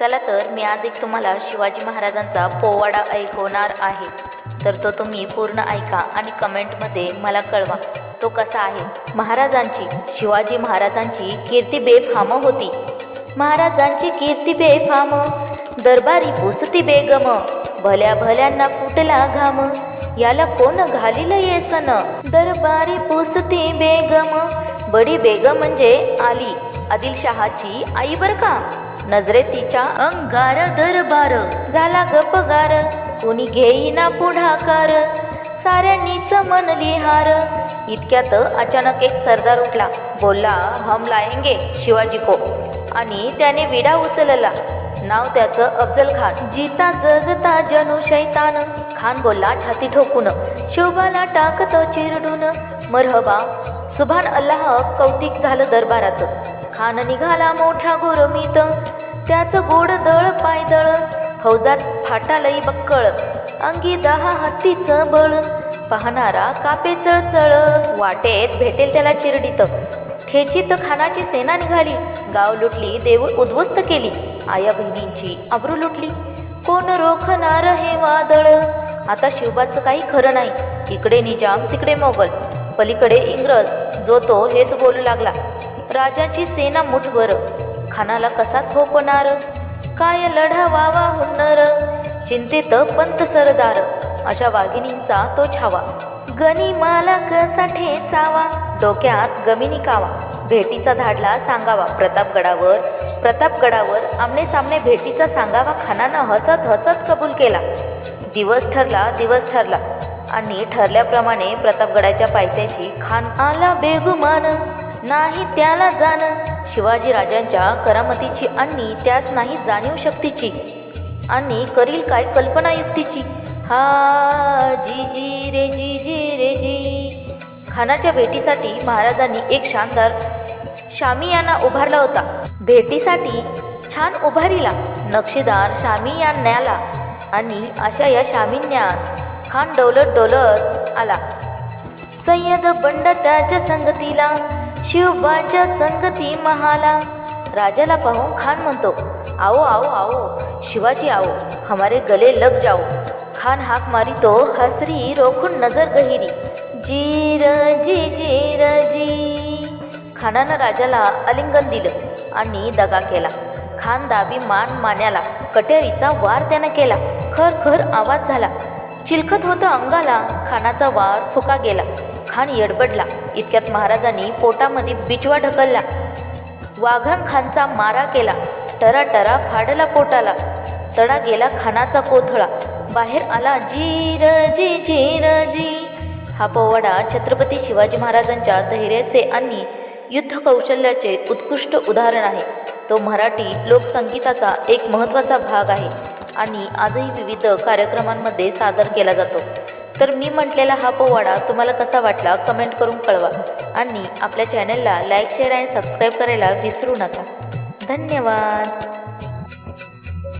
चला तर मी आज एक तुम्हाला शिवाजी महाराजांचा पोवाडा ऐकवणार आहे. तर तो तुम्ही पूर्ण ऐका आणि कमेंटमध्ये मला कळवा. तो कसा आहे? महाराजांची शिवाजी महाराजांची कीर्ती बेफाम होती. महाराजांची कीर्ती बेफाम दरबारी पुसती बेगम भल्या भल्यांना फुटला घाम. याला कोण घालील येसन दरबारी पुसती बेगम बडी बेगम म्हणजे आली आदिलशहाची आई बर का? नजरे तिच्या अंगार दरबार. झाला गपगार कुणी घेईना पुढाकार. साऱ्यांनीच मनली हार इतक्यात अचानक एक सरदार उठला. बोलला हम लायंगे शिवाजी को. आणि त्याने विडा उचलला. नाव त्याचं अफजल खान. जिता जगता जणू शैतान. खान बोलला छाती ठोकून. शोभाला टाकतो चिरडून. मरहबा सुभान अल्लाह कौतिक झालं दरबारात. खान निघाला मोठा गोरमीत. त्याचं गोड दळ पायदळ. फौजात फाटा लई बक्कळ. अंगी दहा हत्तीचं बळ. पाहणारा कापे चळचळ. वाटेत भेटेल त्याला चिरडीत. ठेचीत खानाची सेना निघाली. गाव लुटली देऊळ उद्ध्वस्त केली. आया बहिणींची अब्रू लुटली. कोण रोखणार हे वादळ? आता शिवबाचं काही खरं नाही. इकडे निजाम तिकडे मोगल. पलीकडे इंग्रज. जो तो हेच बोलू लागला. राजाची सेना मुठभर. खानाला कसा थोपणार? काय लढा वावा हुन्नर? चिंतेत पंत सरदार. अशा वाघिणींचा तो छावा. गणी माला कसा ठेचावा डोक्यात गमिनी कावा भेटीचा धाडला सांगावा. प्रतापगडावर प्रतापगडावर आमने सामने भेटीचा सांगावा खानानं हसत हसत कबूल केला. दिवस ठरला दिवस ठरला. आणि ठरल्याप्रमाणे प्रतापगडाच्या पायथ्याशी खान आला बेगुमान नाही त्याला जाण. शिवाजी राजांच्या करामतीची आणि त्यास नाही जाणीव शक्तीची. आणि करील काय कल्पनायुक्तीची? हा जी जी रे जी जी रे जी. खानाच्या भेटीसाठी महाराजांनी एक शानदार शामियाना उभारला होता. भेटीसाठी छान उभारीला. नक्षीदार शामियान्याला आणि अशा या शामिन्यात खान डोलत डोलत आला. सय्यद बंड त्याच्या संगतीला शिवबाच्या संगती महाला. राजाला पाहून खान म्हणतो आओ आओ आओ शिवाजी आओ हमारे गले लग जाओ. खान हाक मारी तो हसरी रोखून नजर गहिरी. जीर जी जीर जी खानानं राजाला आलिंगन दिलं आणि दगा केला. खान दाबी मान मान्याला कटेरीचा वार त्यानं केला. खर खर आवाज झाला. चिलखत होतं अंगाला खानाचा वार फुका गेला. खान येडबडला. इतक्यात महाराजांनी पोटामध्ये बिचवा ढकलला. वाघन खानचा मारा केला. टरा टरा फाडला पोटाला. तडा गेला खानाचा कोथळा. बाहेर आला जीर जी जीर जी. हा पोवाडा छत्रपती शिवाजी महाराजांच्या धैर्याचे आणि युद्ध कौशल्याचे उत्कृष्ट उदाहरण आहे. तो मराठी लोकसंगीताचा एक महत्त्वाचा भाग आहे आणि आजही विविध कार्यक्रमांमध्ये सादर केला जातो. तर मी म्हटलेला हा पोवाडा तुम्हाला कसा वाटला कमेंट करून कळवा आणि आपल्या चॅनलला लाईक शेअर आणि सबस्क्राईब करायला विसरू नका. धन्यवाद!